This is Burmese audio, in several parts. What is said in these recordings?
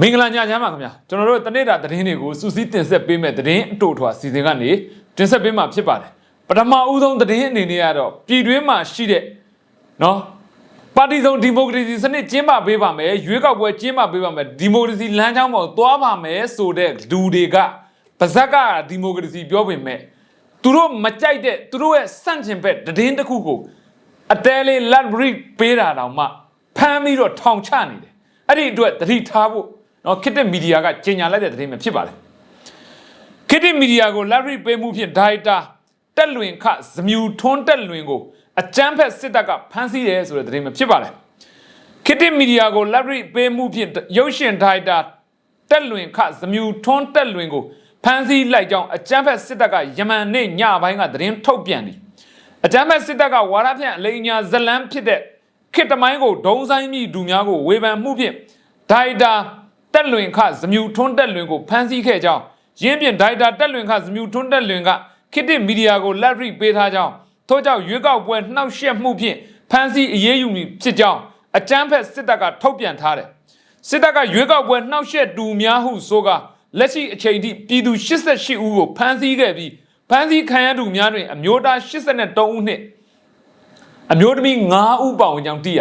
မင်္ဂလာညချမ်းပါခင်ဗျာကျွန်တော်တို့တနေ့တာသတင်းတွေကိုစူးစီးတင်ဆက်ပေးမဲ့သတင်းအတူထွာစီစဉ်ကနေတင်ဆက်ပေးမှာဖြစ်ပါတယ်ပထမဦးဆုံးသတင်းအနေနဲ့ကတော့ပြည်တွင်းမှာရှိတဲ့နော်ပါတီစုံဒီမိုကရေစီစနစ်ကျင်းပပေးပါမယ်ရွေးကောက်ပွဲကျင်းပပေးပါမယ်ဒီမိုကရေစီလမ်းကြောင်းပေါ်သွားပါမယ်ဆိုတဲ့လူတွေကပါဇက်ကဒီမိုကရေစီပြောပေမဲ့သူတို့မကြိုက်တဲ့သူတို့ရဲ့စန့်ကျင်ဘက်သတင်းတစ်ခုကိုအတဲလေး lat brief ပေးတာတောင်မှဖမ်းပြီးတော့ထောင်ချနေတယ်အဲ့ဒီအတွက်သတိထားဖို့ နော်ခစ်တဲ့မီဒီယာကကြေညာလိုက်တဲ့သတင်းပဲဖြစ်ပါတယ်ခစ်တဲ့မီဒီယာကို lat brief ပေးမှုဖြင့်ဒါရိုက်တာတက်လွင်ခဇမြူထွန်းတက်လွင်ကိုအကြမ်းဖက်စစ်တပ်ကဖမ်းဆီးတယ်ဆိုတဲ့သတင်းပဲဖြစ်ပါတယ်ခစ်တဲ့မီဒီယာကို lat brief ပေးမှုဖြင့်ရုပ်ရှင်ဒါရိုက်တာတက်လွင်ခဇမြူထွန်းတက်လွင်ကိုဖမ်းဆီးလိုက်ကြောင်းအကြမ်းဖက်စစ်တပ်ကယမန်နေ့ညပိုင်းကသတင်းထုတ်ပြန်သည်အကြမ်းဖက်စစ်တပ်ကဝါရဖြန့်အလိန်ညာဇလန်းဖြစ်တဲ့ခေတ္တမိုင်းကိုဒုံဆိုင်မိဒူများကိုဝေဖန်မှုဖြင့်ဒိုင်တာ တက်လွင်ခဇမြူထွန်းတက်လွင်ကိုဖမ်းဆီးခဲ့ကြောင်းရင်းပြင်ဒိုင်တာတက်လွင်ခဇမြူထွန်းတက်လွင်ကခေတ္တမီဒီယာကိုလက်ရိပေးထားကြောင်းထို့ကြောင့်ရွေးကောက်ပွဲနှောက်ယှက်မှုဖြင့်ဖမ်းဆီးအရေးယူမည်ဖြစ်ကြောင်းအကြမ်းဖက်စစ်တပ်ကထုတ်ပြန်ထားတယ်စစ်တပ်ကရွေးကောက်ပွဲနှောက်ယှက်တူများဟုဆိုကလက်ရှိအချိန်ထိပြည်သူ88ဦးကိုဖမ်းဆီးခဲ့ပြီးဖမ်းဆီးခံရသူများတွင်အမျိုးသား83ဦးနှင့်အမျိုးသမီး9ဦးပါဝင်ကြောင်းသိရ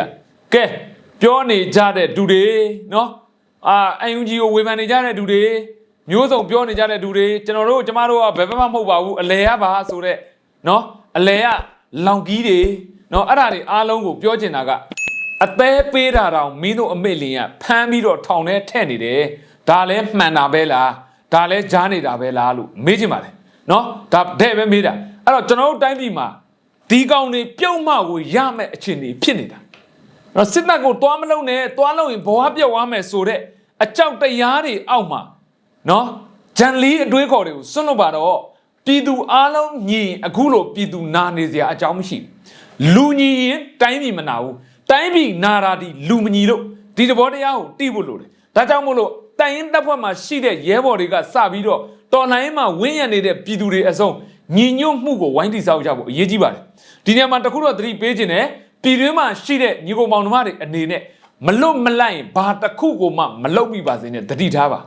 ကဲပြောနေကြတဲ့သူတွေနော် အာအန်ယူဂျီကိုဝေဖန်နေကြတဲ့သူတွေမျိုးစုံပြောနေကြတဲ့သူတွေကျွန်တော်တို့ကျမတို့ကဘယ်ဘက်မှမဟုတ်ပါဘူးအလဲရပါဆိုတဲ့နော်အလဲရလောင်ကြီးတွေနော်အဲ့ဒါတွေအားလုံးကိုပြောချင်တာကအသေးပေးတာတောင်မင်းတို့အမေလင်ကဖမ်းပြီးတော့ထောင်ထဲထည့်နေတယ်ဒါလည်းမှန်တာပဲလားဒါလည်းကြားနေတာပဲလားလို့မေးချင်ပါတယ်နော်ဒါတဲ့ပဲမေးတာအဲ့တော့ကျွန်တော်တို့တိုင်းပြည်မှာဒီကောင်တွေပြုတ်မှကိုရမယ့်အခြေအနေဖြစ်နေတာ အဲ့တော့စစ်တပ်ကိုတွားမလုံးနဲ့တွားလုံးရင်ဘဝပြောက်သွားမယ်ဆိုတဲ့အကြောက်တရားတွေအောက်မှာနော်ဂျန်လီအတွေးခေါ်တွေကိုစွန့်လို့ပါတော့ပြည်သူအားလုံးညီရင်အခုလိုပြည်သူနာနေစရာအကြောင်းမရှိဘူးလူညီရင်တိုင်းပြည်မနာဘူးတိုင်းပြည်နာရာဒီလူမညီလို့ဒီတဘောတရားကိုတိဖို့လိုတယ်ဒါကြောင့်မို့လို့တိုင်ရင်တပ်ဖွဲ့မှာရှိတဲ့ရဲဘော်တွေကစပြီးတော့တော်လှန်ရေးမှာဝင်းရံနေတဲ့ပြည်သူတွေအစုံညီညွတ်မှုကိုဝိုင်းတိစောက်ကြဖို့အရေးကြီးပါတယ်ဒီနေရာမှာတခုတော့သတိပေးခြင်းနဲ့ ပြည်တွင်းမှာရှိတဲ့ညီကိုမောင်နှမတွေအနေနဲ့မလွတ်မလိုက်ရင်ဘာတစ်ခုကိုမှမလုပ်မိပါစေနဲ့တတိထားပါ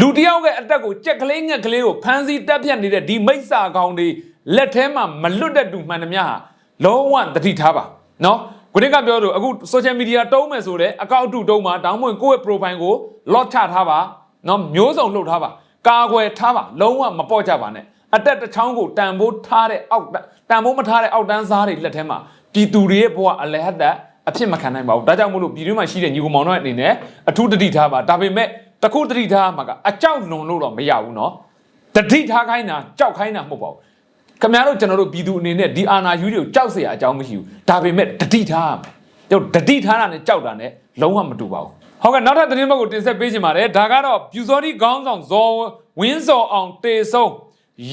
လူတယောက်ရဲ့အသက်ကိုကြက်ကလေးငှက်ကလေးကိုဖမ်းဆီးတက်ပြတ်နေတဲ့ဒီမိစ္ဆာကောင်တွေလက်ထဲမှာမလွတ်တဲ့သူမှန်သမျှဟာလုံးဝတတိထားပါနော်ကိုနေ့ကပြောလို့အခု social media တုံးမယ်ဆိုတဲ့အကောင့်တူတုံးမှာတောင်းမွင်ကိုယ့်ရဲ့ profile ကို lock ချထားပါနော်မျိုးစုံလှုပ်ထားပါကာကွယ်ထားပါလုံးဝမပေါ့ကြပါနဲ့အတက်တစ်ချောင်းကိုတန်ဖိုးထားတဲ့အောက်တန်ဖိုးမထားတဲ့အောက်တန်းစားတွေလက်ထဲမှာ ပြည်သူတွေရဲ့ဘဝအလဲဟတ်တက်အဖြစ်မခံနိုင်ပါဘူးဒါကြောင့်မို့လို့ပြည်တွင်းမှာရှိတဲ့ညီကောင်မောင်တို့အနေနဲ့အထူးတတိထားပါဒါပေမဲ့တခုတတိထားမှာကအကြောက်လွန်လို့တော့မရဘူးเนาะတတိထားခိုင်းတာကြောက်ခိုင်းတာမဟုတ်ပါဘူး ခင်ဗျားတို့ကျွန်တော်တို့ပြည်သူအနေနဲ့ဒီအာနာယူတွေကိုကြောက်เสียအကြောင်းမရှိဘူးဒါပေမဲ့တတိထားရမယ်တို့တတိထားတာနဲ့ကြောက်တာနဲ့လုံးဝမတူပါဘူးဟုတ်ကဲ့နောက်ထပ်သတင်းဘက်ကိုတင်ဆက်ပေးချင်ပါတယ်ဒါကတော့ပြူစောတိခေါင်းဆောင်ဇော်ဝင်းစော်အောင်တေဆုံး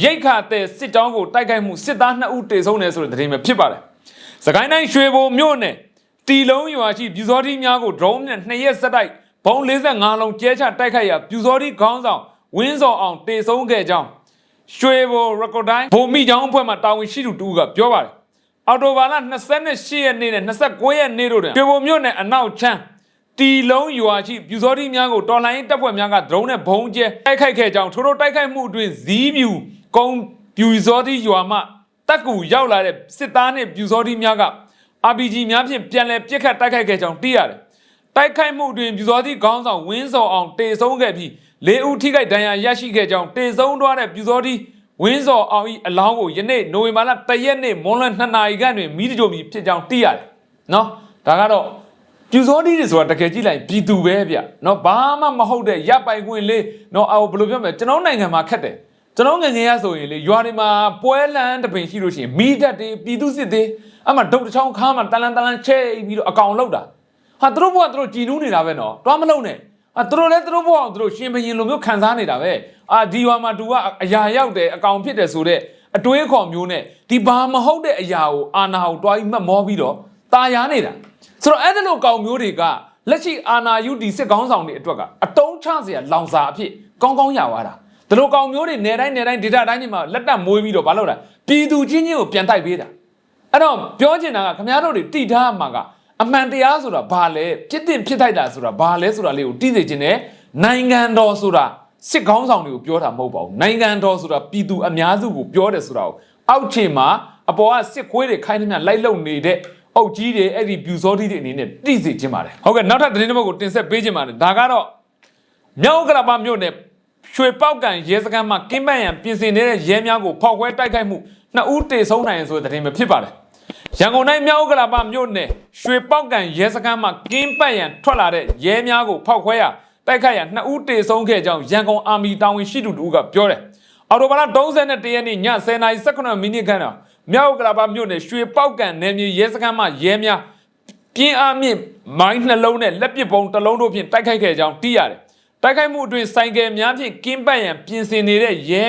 ရိတ်ခါတဲ့စစ်တောင်းကိုတိုက်ခိုက်မှုစစ်သား2ဦးတေဆုံးတယ်ဆိုတဲ့သတင်းပဲဖြစ်ပါတယ် စကိုင်းတိုင်းရွှေဘိုမြို့နယ်တီလုံးရွာရှိပြူစောတိများကို drone နဲ့2ရက်ဆက်တိုက်ဘုံ45လုံးကျဲချတိုက်ခိုက်ရာပြူစောတိခေါင်းဆောင်ဝင်းစော်အောင်တေဆုံးခဲ့ကြောင်းရွှေဘိုရကော်တိုင်းဗိုလ်မိချောင်းအဖွဲ့မှာတာဝန်ရှိသူတူကပြောပါတယ်အော်တိုဘာလ28ရက်နေ့နဲ့29ရက်နေ့တို့တွင်ရွှေဘိုမြို့နယ်အနောက်ချမ်းတီလုံးရွာရှိပြူစောတိများကိုတော်လိုင်းတပ်ဖွဲ့များကဒရုန်းနဲ့ဘုံကျဲတိုက်ခိုက်ခဲ့ကြောင်းထို့ထို့တိုက်ခိုက်မှုအတွင်းဇီးမြူကုန်းပြူစောတိရွာမှ တပ်ကူရောက်လာတဲ့စစ်သားနှင့်ပြူစောတိများက RPG များဖြင့်ပြန်လည်ပစ်ခတ်တိုက်ခိုက်ခဲ့ကြောင်းသိရတယ်တိုက်ခိုက်မှုအတွင်းပြူစောတိခေါင်းဆောင်ဝင်းစော်အောင်တေဆုံးခဲ့ပြီးလေးဦးထိခိုက်ဒဏ်ရာရရှိခဲ့ကြောင်းတေဆုံးသွားတဲ့ပြူစောတိဝင်းစော်အောင်ဤအလောင်းကိုယနေ့နိုဝင်ဘာလ1ရက်နေ့မွန်းလွဲ2နာရီခန့်တွင်မိတကြိုမီဖြစ်ကြောင်းသိရတယ်။နော်ဒါကတော့ပြူစောတိတွေဆိုတာတကယ်ကြည့်လိုက်ပြည်သူပဲဗျ။နော်ဘာမှမဟုတ်တဲ့ရပ်ပိုင်ခွင့်လေးနော်အော်ဘယ်လိုပြောမလဲကျွန်တော်နိုင်ငံမှာခက်တယ်။ ကျွန်တော်ငငယ်ရဆိုရင်လေရွာတွေမှာပွဲလန်းတပင်ရှိလို့ရှိရင်မိတက်တွေပြည်သူစစ်တွေအမှဒုတ်တစ်ချောင်းခါမှတလန်တလန်ချဲပြီးတော့အကောင်လောက်တာဟာသူတို့ဘဝသူတို့ကြည်နူးနေတာပဲနော်တွားမလုံးနဲ့အာသူတို့လည်းသူတို့ဘဝသူတို့ရှင်ဘရင်လိုမျိုးခံစားနေတာပဲအာဒီရွာမှာသူကအရာရောက်တယ်အကောင်ဖြစ်တယ်ဆိုတော့အတွေးခေါ်မျိုးနဲ့ဒီဘာမဟုတ်တဲ့အရာကိုအာနာကိုတွားပြီးမှတ်မောပြီးတော့ตาရနေတာဆိုတော့အဲ့ဒီလိုကောင်မျိုးတွေကလက်ရှိအာနာယူဒီစစ်ကောင်းဆောင်တွေအတွက်ကအတုံးချစရာလောင်စာအဖြစ်ကောင်းကောင်းရသွားတာ ဒီလိုကောင်မျိုးတွေနေတိုင်းနေတိုင်းဒေတာတိုင်းတွေမှာလက်တက်မွေးပြီးတော့မလုပ်တာပြည်သူချင်းချင်းကိုပြန်တိုက်ပေးတာအဲ့တော့ပြောချင်တာကခမည်းတော်တွေတိထားမှာကအမှန်တရားဆိုတာဘာလဲဖြစ်တင်ဖြစ်ထိုက်တာဆိုတာဘာလဲဆိုတာလေးကိုတိစေခြင်းနဲ့နိုင်ငံတော်ဆိုတာစစ်ကောင်းဆောင်တွေကိုပြောတာမဟုတ်ပါဘူးနိုင်ငံတော်ဆိုတာပြည်သူအများစုကိုပြောတယ်ဆိုတာကိုအောက်ခြေမှာအပေါ်ကစစ်ခွေးတွေခိုင်းနေမြလိုက်လုံနေတဲ့အုတ်ကြီးတွေအဲ့ဒီပြူစောတိတွေအနေနဲ့တိစေခြင်းပါတယ်ဟုတ်ကဲ့နောက်ထပ်သတင်းတစ်ပုဒ်ကိုတင်ဆက်ပေးခြင်းပါတယ်ဒါကတော့မြောက်ကရပါမြို့နယ် ရွှေပေါက်ကန်ရဲစခန်းမှာကင်းပန့်ရန်ပြင်ဆင်နေတဲ့ရဲများကိုဖောက်ခွဲတိုက်ခိုက်မှုနှစ်ဦးတေဆုံးနိုင်ဆိုတဲ့သတင်းပဲဖြစ်ပါတယ်။ရန်ကုန်တိုင်းမြောက်ကရပါမြို့နယ်ရွှေပေါက်ကန်ရဲစခန်းမှာကင်းပန့်ရန်ထွက်လာတဲ့ရဲများကိုဖောက်ခွဲရတိုက်ခိုက်ရနှစ်ဦးတေဆုံးခဲ့ကြောင်းရန်ကုန်အာမီတာဝန်ရှိသူတို့ကပြောတယ်။အော်တိုဘာလ31ရက်နေ့ည10:18မိနစ်ခန့်တော့မြောက်ကရပါမြို့နယ်ရွှေပေါက်ကန်နယ်မြေရဲစခန်းမှာရဲများပြင်းအားမြင့်မိုင်းနှလုံးနဲ့လက်ပစ်ပုံတစ်လုံးတို့ဖြင့်တိုက်ခိုက်ခဲ့ကြောင်းသိရတယ်။ တိုက်ခိုက်မှုအတွင်းဆိုင်ကယ်များဖြင့်ကင်းပတ်ရန်ပြင်ဆင်နေတဲ့ရဲ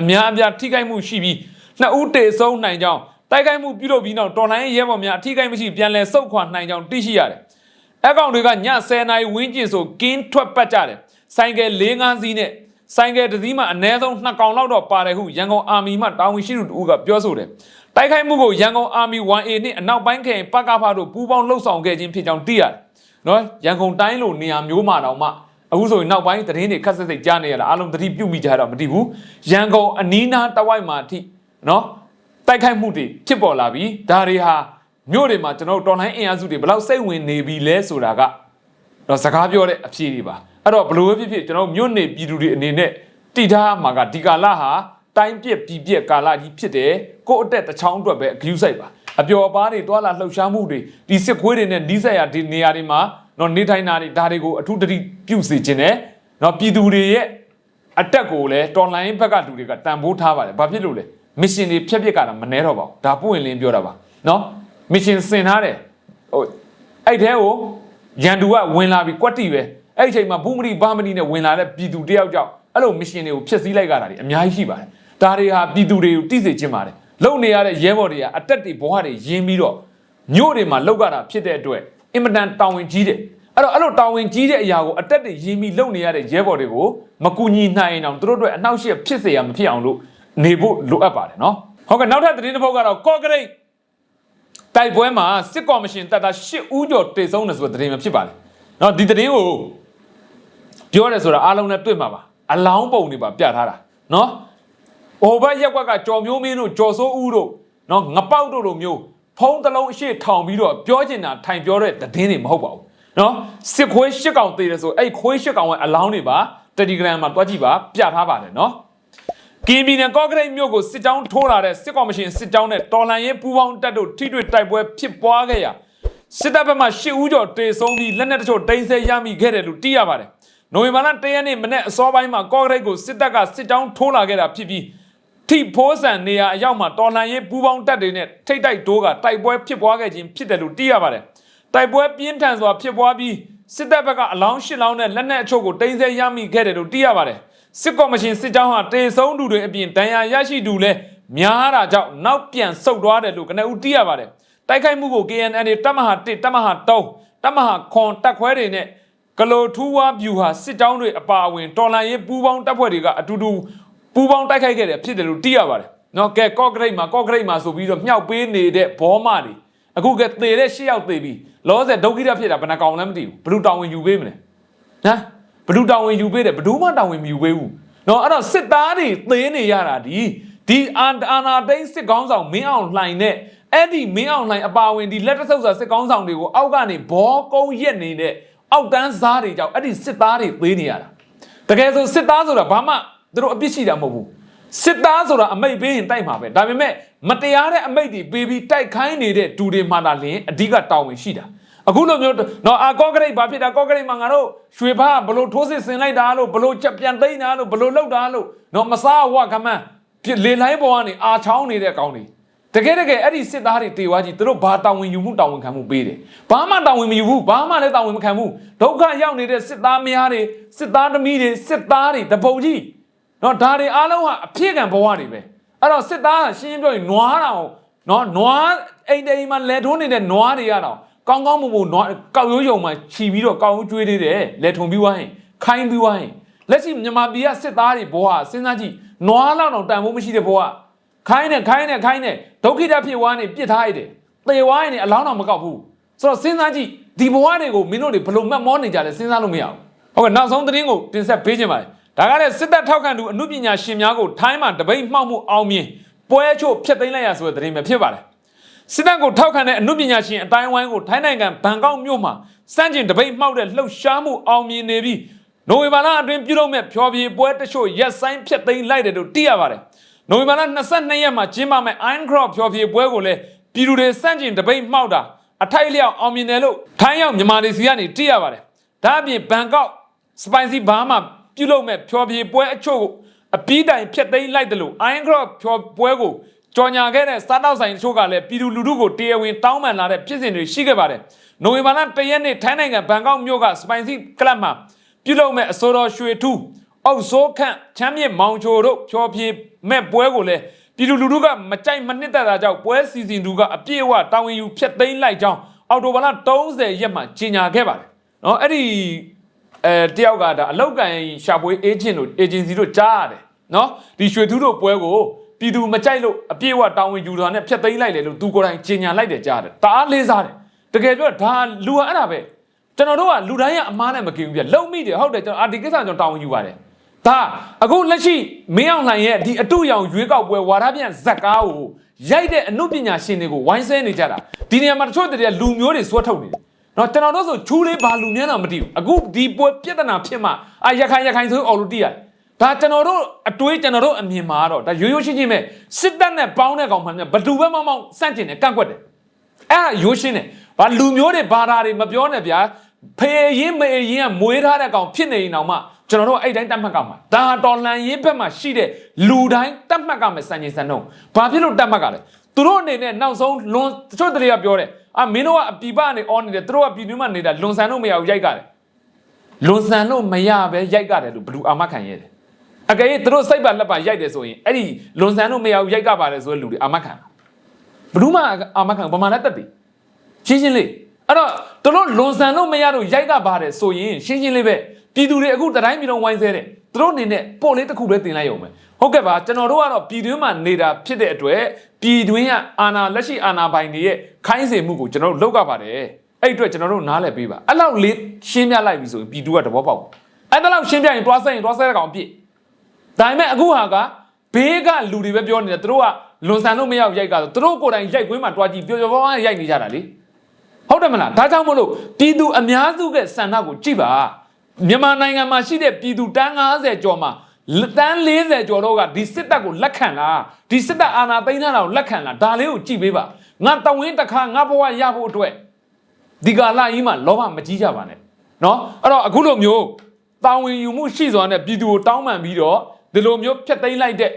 အများအပြားထိခိုက်မှုရှိပြီးနှစ်ဦးတေဆုံးနိုင်ကြောင်းတိုက်ခိုက်မှုပြုလုပ်ပြီးနောက်တော်လိုင်းရဲဘော်များအထိခိုက်မရှိပြန်လည်ဆုတ်ခွာနိုင်ကြောင်းသိရှိရတယ်။အကောင်တွေကည10နာရီဝန်းကျင်ဆိုကင်းထွက်ပတ်ကြတယ်။ဆိုင်ကယ်၄၅စီးနဲ့ဆိုင်ကယ်တစ်စီးမှအနည်းဆုံး2កောင်လောက်တော့ပါတယ်ဟုရန်ကုန်အာမီမှတာဝန်ရှိသူတို့ကပြောဆိုတယ်။တိုက်ခိုက်မှုကိုရန်ကုန်အာမီ 1A နှင့်အနောက်ပိုင်းခရိုင်ပကဖတို့ပူးပေါင်းလှုပ်ဆောင်ခဲ့ခြင်းဖြစ်ကြောင်းသိရတယ်။နော်ရန်ကုန်တိုင်းလိုနေရာမျိုးမှာတော့မှ အခုဆိုရင်နောက်ပိုင်းသတင်းတွေခက်ဆက်စိတ်ကြားနေရတာအားလုံးသတိပြုမိကြတော့မသိဘူး။ရန်ကုန်အနီးနားတဝိုက်မှာအထိနော်တိုက်ခိုက်မှုတွေဖြစ်ပေါ်လာပြီးဒါတွေဟာမြို့တွေမှာကျွန်တော်တို့တော်လိုင်းအင်အားစုတွေဘယ်လောက်စိတ်ဝင်နေပြီလဲဆိုတာကတော့စကားပြောတဲ့အဖြေတွေပါအဲ့တော့ဘလို့ပဲဖြစ်ဖြစ်ကျွန်တော်တို့မြို့နေပြည်သူတွေအနေနဲ့တည်ထားမှာကဒီကာလဟာတိုင်းပြက်ပြည်ပြက်ကာလကြီးဖြစ်တယ်ကိုယ့်အတက်တစ်ချောင်းအတွက်ပဲအကျူးဆိုင်ပါအပျော်ပါးတွေတွာလာလှုပ်ရှားမှုတွေဒီစစ်ခွေးတွေနဲ့နီးစပ်ရာဒီနေရာတွေမှာ တော့နေထိုင်တာတွေဒါတွေကိုအထူးတတိပြုစေခြင်းနဲ့တော့ပြည်သူတွေရဲ့အတက်ကိုလည်းတော်လိုင်းဘက်ကလူတွေကတန်ဖိုးထားပါတယ်ဘာဖြစ်လို့လဲမစ်ရှင်တွေဖြတ်ပြက်ကတာမနှဲတော့ပါဘူးဒါပွင့်လင်းပြောတာပါနော်မစ်ရှင်စင်ထားတယ်ဟိုအဲ့ထဲကိုရန်သူကဝင်လာပြီးကွက်တီပဲအဲ့ဒီအချိန်မှာဘူမရီဘာမနီနဲ့ဝင်လာတဲ့ပြည်သူတယောက်ကြောင့်အဲ့လိုမရှင်တွေကိုဖျက်ဆီးလိုက်ကြတာတွေအများကြီးရှိပါတယ်ဒါတွေဟာပြည်သူတွေကိုတိစေခြင်းပါတယ်လုံနေရတဲ့ရဲဘော်တွေကအတက်တွေဘဝတွေရင်းပြီးတော့မြို့တွေမှာလောက်ကြတာဖြစ်တဲ့အတွက်အ င်မတန်တာဝန်ကြီးတယ်အဲ့တော့အဲ့လိုတာဝန်ကြီးတဲ့အရာကိုအတက်တွေရင်းပြီးလုံနေရတဲ့ရဲဘော်တွေကိုမကူညီနိုင်အောင်သူတို့အတွက်အနှောက်အယှက်ဖြစ်စေရမဖြစ်အောင်လို့နေဖို့လိုအပ်ပါတယ်နော်ဟုတ်ကဲ့နောက်ထပ်သတင်းတစ်ပုဒ်ကတော့ကော့ဂရိတ်တိုက်ပွဲမှာစစ်ကော်မရှင်တပ်သား၈ဦးကျော်တေဆုံးတယ်ဆိုတဲ့သတင်းပဲဖြစ်ပါတယ်။နော်ဒီသတင်းကိုပြောရဲဆိုတာအားလုံးနဲ့တွေ့မှာပါ။အလောင်းပုံတွေပါပြထားတာ။နော်။ဟိုဘက်ရက်ကွက်ကကြော်မျိုးမင်းတို့ကြော်စိုးဦးတို့နော်ငပောက်တို့လိုမျိုး ဖုံးတစ်လုံးအရှိထောင်ပြီးတော့ပြောချင်တာထိုင်ပြောတဲ့သတင်းတွေမဟုတ်ပါဘူး။နော်စစ်ခွေးရှစ်ကောင်တေတယ်ဆိုအဲ့ခွေးရှစ်ကောင်ရဲ့အလောင်းတွေပါ Telegram မှာတွားကြည့်ပါပြထားပါတယ်နော်။ကင်းပြည်နယ်ကော့ကရိတ်မြို့ကိုစစ်ကြောင်းထိုးလာတဲ့စစ်ကော်မရှင်စစ်ကြောင်းနဲ့တော်လှန်ရေးပူးပေါင်းတပ်တို့ထိတွေ့တိုက်ပွဲဖြစ်ပွားခဲ့ရာစစ်တပ်ဘက်မှ၈ဦးကျော်တေဆုံးပြီးလက်နက်တချို့တင်ဆက်ရမိခဲ့တယ်လို့သိရပါတယ်။နိုဝင်ဘာလ၁ရက်နေ့မနေ့အစောပိုင်းမှာကော့ကရိတ်ကိုစစ်တပ်ကစစ်ကြောင်းထိုးလာခဲ့တာဖြစ်ပြီး ထိဖိုးဆန်နေရာအရောက်မှာတော်လှန်ရေးပူးပေါင်းတပ်တွေနဲ့ထိတ်တိုက်တိုးကတိုက်ပွဲဖြစ်ပွားခဲ့ခြင်းဖြစ်တယ်လို့သိရပါတယ်။တိုက်ပွဲပြင်းထန်စွာဖြစ်ပွားပြီးစစ်တပ်ဘက်ကအလောင်း၈လောင်းနဲ့လက်နက်အချို့ကိုတင်ဆက်ရမိခဲ့တယ်လို့သိရပါတယ်။စစ်ကော်မရှင်စစ်ကြောင်းဟာတေဆုံးသူတွေအပြင်ဒဏ်ရာရရှိသူလည်းများတာကြောင့်နောက်ပြန်ဆုတ်သွားတယ်လို့ကနဦးသိရပါတယ်။တိုက်ခိုက်မှုကို KNN တပ်မဟာ1တပ်မဟာ3တပ်မဟာခွန်တပ်ခွဲတွေနဲ့ကလိုထူးဝါဗျူဟာစစ်ကြောင်းတွေအပါအဝင်တော်လန်ရေးပူးပေါင်းတပ်ဖွဲ့တွေကအတူတူ ပူပေါင်းတိုက်ခိုက်ခဲ့တယ်ဖြစ်တယ်လို့သိရပါတယ်နော်ကဲကော့ဂရိတ်မှာကော့ဂရိတ်မှာဆိုပြီးတော့မြောက်ပေးနေတဲ့ဘောမတွေအခုကသေတဲ့၈ယောက်သေပြီလောဆယ်ဒုက္ခိတဖြစ်တာဘယ်နှကောင်လဲမသိဘူးဘလူတောင်ဝင်ယူပေးမလဲဟမ်ဘလူတောင်ဝင်ယူပေးတယ်ဘဒူးမတောင်ဝင်မယူပေးဘူးနော်အဲ့တော့စစ်သားတွေသေနေရတာဒီဒီအာအာနာတိန်စစ်ကောင်းဆောင်မင်းအောင်လှိုင်နဲ့အဲ့ဒီမင်းအောင်လှိုင်အပါဝင်ဒီလက်တဆုပ်စာစစ်ကောင်းဆောင်တွေကိုအောက်ကနေဘောကုန်းရက်နေတဲ့အောက်တန်းစားတွေကြောင့်အဲ့ဒီစစ်သားတွေသေနေရတာတကယ်ဆိုစစ်သားဆိုတာဘာမှ သူတို့အပြစ်ရှိတာမဟုတ်ဘူးစစ်သားဆိုတာအမိတ်ပေးရင်တိုက်မှာပဲဒါပေမဲ့မတရားတဲ့အမိတ်တွေပေးပြီးတိုက်ခိုင်းနေတဲ့ဒူတွေမှလာလင်းအဓိကတောင်းဝင်ရှိတာအခုလိုမျိုးတော့အာကော့ကရိတ်ဘာဖြစ်တာကော့ကရိတ်မှာငါတို့ရွှေဖားဘလို့ထိုးစစ်ဆင်လိုက်တာလို့ဘလို့ချက်ပြန်သိမ်းတာလို့ဘလို့လောက်တာလို့တော့မစားဝကမန်းဖြစ်လေလိုင်းပေါ်ကနေအာချောင်းနေတဲ့ကောင်းတွေတကယ်တကယ်အဲ့ဒီစစ်သားတွေတေဝါကြီးသူတို့ဘာတောင်းဝင်ယူမှုတောင်းဝင်ခံမှုပေးတယ်ဘာမှတောင်းဝင်မယူဘူးဘာမှလည်းတောင်းဝင်မခံဘူးဒုက္ခရောက်နေတဲ့စစ်သားမယားတွေစစ်သားသမီးတွေစစ်သားတွေတပုံကြီး နော်ဒါတွေအားလုံးဟာအဖြစ်ကံဘဝတွေပဲအဲ့တော့စစ်သားကရှင်းရှင်းပြောရင်နွားတောင်နော်နွားအိမ်တိမ်မှာလဲထိုးနေတဲ့နွားတွေရတော့ကောင်းကောင်းမွန်မွန်နွားကောက်ရိုးယုံမှာခြီပြီးတော့ကောက်ရိုးကျွေးနေတယ်လက်ထုံပြီးွားရင်ခိုင်းပြီးွားရင်လက်ရှိမြန်မာပြည်ကစစ်သားတွေဘဝစဉ်းစားကြည့်နွားလောက်တော့တန်ဖို့မရှိတဲ့ဘဝခိုင်းနေခိုင်းနေခိုင်းနေဒုက္ခိတဖြစ်ွားနေပြစ်ထားရတယ်သေွားရင်လည်းအလောင်းတော့မကောက်ဘူးဆိုတော့စဉ်းစားကြည့်ဒီဘဝတွေကိုမင်းတို့တွေဘယ်လိုမှတ်မောနေကြလဲစဉ်းစားလို့မရဘူးဟဟုတ်ကဲ့နောက်ဆုံးသတင်းကိုတင်ဆက်ပေးခြင်းပါတယ် ဒါကလည်းစစ်တပ်ထောက်ခံသူအမှုပညာရှင်များကိုထိုင်းမှာတပိတ်မှောက်မှုအောင်မြင်ပွဲချို့ဖျက်သိမ်းလိုက်ရဆိုတဲ့သတင်းပဲဖြစ်ပါတယ်စစ်တပ်ကိုထောက်ခံတဲ့အမှုပညာရှင်အတိုင်းဝိုင်းကိုထိုင်းနိုင်ငံဘန်ကောက်မြို့မှာစန့်ကျင်တပိတ်မှောက်တဲ့လှုပ်ရှားမှုအောင်မြင်နေပြီးနိုဝင်ဘာလအတွင်းပြုလုပ်မဲ့ဖျော်ဖြေပွဲတချို့ရက်ဆိုင်ဖျက်သိမ်းလိုက်တယ်လို့သိရပါတယ်နိုဝင်ဘာလ22ရက်မှာကျင်းပမဲ့ Iron Crop ဖျော်ဖြေပွဲကိုလည်းပြည်သူတွေစန့်ကျင်တပိတ်မှောက်တာအထိုက်အလျောက်အောင်မြင်တယ်လို့ထိုင်းရောက်မြန်မာတွေစီကနေသိရပါတယ်ဒါအပြင်ဘန်ကောက် spicy bar မှာ ပြုလုပ်မဲ့ဖျော်ဖြေပွဲအချို့ကိုအပီးတိုင်ဖျက်သိမ်းလိုက်တယ်လို့ Iron Crop ဖျော်ပွဲကိုကြော်ညာခဲ့တဲ့စားတောက်ဆိုင်အချို့ကလည်းပြည်သူလူထုကိုတရားဝင်တောင်းပန်လာတဲ့ဖြစ်စဉ်တွေရှိခဲ့ပါတယ်။နိုဝင်ဘာလ၁ရက်နေ့ထိုင်းနိုင်ငံဘန်ကောက်မြို့က Spicy Club မှာပြုလုပ်မဲ့အစိုးရရွှေထူးအောက်စိုးခန့်ချမ်းမြေမောင်ချိုတို့ဖျော်ဖြေမဲ့ပွဲကိုလည်းပြည်သူလူထုကမကြိုက်မနစ်သက်တာကြောင့်ပွဲစီစဉ်သူကအပြည့်အဝတာဝန်ယူဖျက်သိမ်းလိုက်ကြောင်းအော်တိုဘာလ30ရက်မှာကြေညာခဲ့ပါတယ်။နော်အဲ့ဒီ အဲတယောက်ကဒါအလောက်ကန်ရှာဖွေ agent တို့ agency တို့ကြားရတယ်နော်ဒီရွှေသူတို့ပွဲကိုပြည်သူမကြိုက်လို့အပြည့်အဝတာဝန်ယူတာနဲ့ဖျက်သိမ်းလိုက်တယ်လို့သူကိုယ်တိုင်ကြေညာလိုက်တယ်ကြားတယ်တအားလေးစားတယ်တကယ်ပြောဒါလူကအဲ့ဒါပဲကျွန်တော်တို့ကလူတိုင်းကအမားနဲ့မกินဘူးပြလုံမိတယ်ဟုတ်တယ်ကျွန်တော်အာဒီကိစ္စကျွန်တော်တာဝန်ယူပါတယ်ဒါအခုလက်ရှိမင်းအောင်လှိုင်ရဲ့ဒီအတုရောင်ရွေးကောက်ပွဲဝါဒပြန်ဇက်ကားကိုရိုက်တဲ့အမှုပညာရှင်တွေကိုဝိုင်းဆဲနေကြတာဒီနေရာမှာတချို့တည်းကလူမျိုးတွေစွတ်ထုတ်နေတယ် နော်ကျွန်တော်တို့ဆိုချူးလေးဘာလူမျက်နှာမသိဘူးအခုဒီပွဲပြဿနာဖြစ်မှအာရခိုင်ရခိုင်ဆိုအော်လူတိရတယ်ဒါကျွန်တော်တို့အတွေးကျွန်တော်တို့အမြင်မှာတော့ဒါရိုးရိုးရှင်းရှင်းပဲစစ်တပ်နဲ့ပေါင်းတဲ့ကောင်မှလည်းဘယ်သူပဲမောင်းမောင်းစန့်ကျင်တယ်ကန့်ကွက်တယ်အဲ့ဒါရိုးရှင်းတယ်ဘာလူမျိုးတွေဘာသာတွေမပြောနဲ့ဗျာဖေရင်မေရင်ကမွေးထားတဲ့ကောင်ဖြစ်နေရင်တော့မှကျွန်တော်တို့အဲ့တိုင်းတတ်မှတ်ကမှာဒါတော်လန်ရေးဘက်မှာရှိတဲ့လူတိုင်းတတ်မှတ်ကမယ်စံချိန်စံနှုန်းဘာဖြစ်လို့တတ်မှတ်ကလဲသူတို့အနေနဲ့နောက်ဆုံးလွန်တချို့တတွေကပြောတယ် အာမင်းတို့ကအပြိပကနေအော်နေတယ်သူတို့ကပြည်တွင်းမှာနေတာလွန်ဆန်လို့မရဘူးရိုက်ကြတယ်လွန်ဆန်လို့မရပဲရိုက်ကြတယ်လို့ဘယ်သူအာမခံရဲတယ်အကယ်၍သူတို့စိတ်ပါလက်ပါရိုက်တယ်ဆိုရင်အဲ့ဒီလွန်ဆန်လို့မရဘူးရိုက်ကြပါတယ်ဆိုတဲ့လူတွေအာမခံဘယ်သူမှအာမခံဘာမှလည်းတက်တယ်ရှင်းရှင်းလေးအဲ့တော့တို့လွန်ဆန်လို့မရတော့ရိုက်ကပါတယ်ဆိုရင်ရှင်းရှင်းလေးပဲပြည်သူတွေအခုတတိုင်းပြည်လုံးဝိုင်းဆဲတယ်သူတို့အနေနဲ့ပို့လေးတစ်ခုပဲတင်လိုက်ရုံပဲ ဟုတ်ကဲ့ပါကျွန်တော်တို့ကတော့ပြည်တွင်းမှာနေတာဖြစ်တဲ့အတွက်ပြည်တွင်းကအာဏာလက်ရှိအာဏာပိုင်တွေရဲ့ခိုင်းစေမှုကိုကျွန်တော်တို့လောက်ကပါတယ်အဲ့အတွက်ကျွန်တော်တို့နားလည်ပေးပါအဲ့လောက်လေးရှင်းပြလိုက်ပြီဆိုရင်ပြည်သူကသဘောပေါက်ဘူးအဲ့ဒါလောက်ရှင်းပြရင်တွားဆက်ရင်တွားဆက်တဲ့ကောင်အပြစ်ဒါပေမဲ့အခုဟာကဘေးကလူတွေပဲပြောနေတယ်သူတို့ကလွန်ဆန်လို့မရဘူးရိုက်ကတော့သူတို့ကိုယ်တိုင်ရိုက်ကွင်းမှာတွားကြည့်ပျော်ပျော်ပါးပါးရိုက်နေကြတာလေဟုတ်တယ်မလားဒါကြောင့်မလို့ပြည်သူအများစုကဆန္ဒကိုကြည့်ပါမြန်မာနိုင်ငံမှာရှိတဲ့ပြည်သူတန်း90ကျော်မှာ တန်း40ကျော်တော့ကဒီစစ်တပ်ကိုလက်ခံလားဒီစစ်တပ်အာဏာသိမ်းထားတာကိုလက်ခံလားဒါလေးကိုကြည့်ပေးပါငါတဝင်းတစ်ခါငါဘဝရဖို့အတွက်ဒီကာလကြီးမှာလောဘမကြီးကြပါနဲ့เนาะအဲ့တော့အခုလိုမျိုးတာဝန်ယူမှုရှိစွာနဲ့ပြည်သူကိုတောင်းပန်ပြီးတော့ဒီလိုမျိုးဖျက်သိမ်းလိုက်တဲ့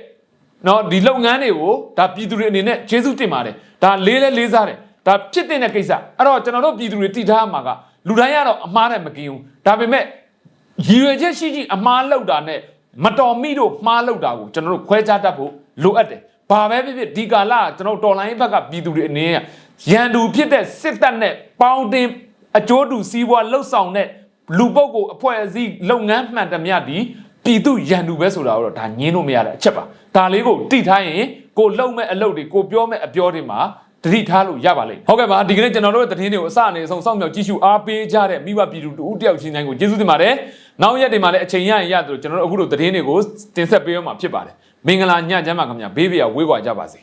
နော်ဒီလုပ်ငန်းတွေကိုဒါပြည်သူတွေအနေနဲ့ကျေးဇူးတင်ပါတယ်ဒါလေးလဲလေးစားတယ်ဒါဖြစ်တဲ့ကိစ္စအဲ့တော့ကျွန်တော်တို့ပြည်သူတွေတည်ထားမှာကလူတိုင်းကတော့အမှားနဲ့မကင်းဘူးဒါပေမဲ့ရည်ရွယ်ချက်ရှိရှိအမှားလောက်တာနဲ့ မတော်မိတို့မှားလောက်တာကိုကျွန်တော်တို့ခွဲခြားတတ်ဖို့လိုအပ်တယ်ဘာပဲဖြစ်ဖြစ်ဒီကာလကကျွန်တော်တို့တော်လိုင်းဘက်ကပြည်သူတွေအနေနဲ့ရန်သူဖြစ်တဲ့စစ်တပ်နဲ့ပေါင်းတင်အကျိုးတူစီးပွားလှုပ်ဆောင်တဲ့လူပုဂ္ဂိုလ်အဖွဲ့အစည်းလုပ်ငန်းမှန်သမျှဒီပြည်သူရန်သူပဲဆိုတာတော့ဒါညင်းလို့မရတဲ့အချက်ပါဒါလေးကိုတိထားရင်ကိုလှုပ်မဲ့အလုပ်တွေကိုပြောမဲ့အပြောတွေမှာ တတိထားလို့ရပါလိမ့်မယ်ဟုတ်ကဲ့ပါဒီကနေ့ကျွန်တော်တို့ရဲ့သတင်းတွေကိုအစအနေဆုံးစောင့်မျှော်ကြည့်ရှုအားပေးကြတဲ့မိဘပြည်သူတူဦးတယောက်ချင်းတိုင်းကိုကျေးဇူးတင်ပါတယ်နောက်ရက်တွေမှာလည်းအချိန်ရရင်ရတယ်ကျွန်တော်တို့အခုလိုသတင်းတွေကိုတင်ဆက်ပေးရမှာဖြစ်ပါတယ်မင်္ဂလာညချမ်းပါခင်ဗျာဘေးဘေးကဝေးကွာကြပါစေ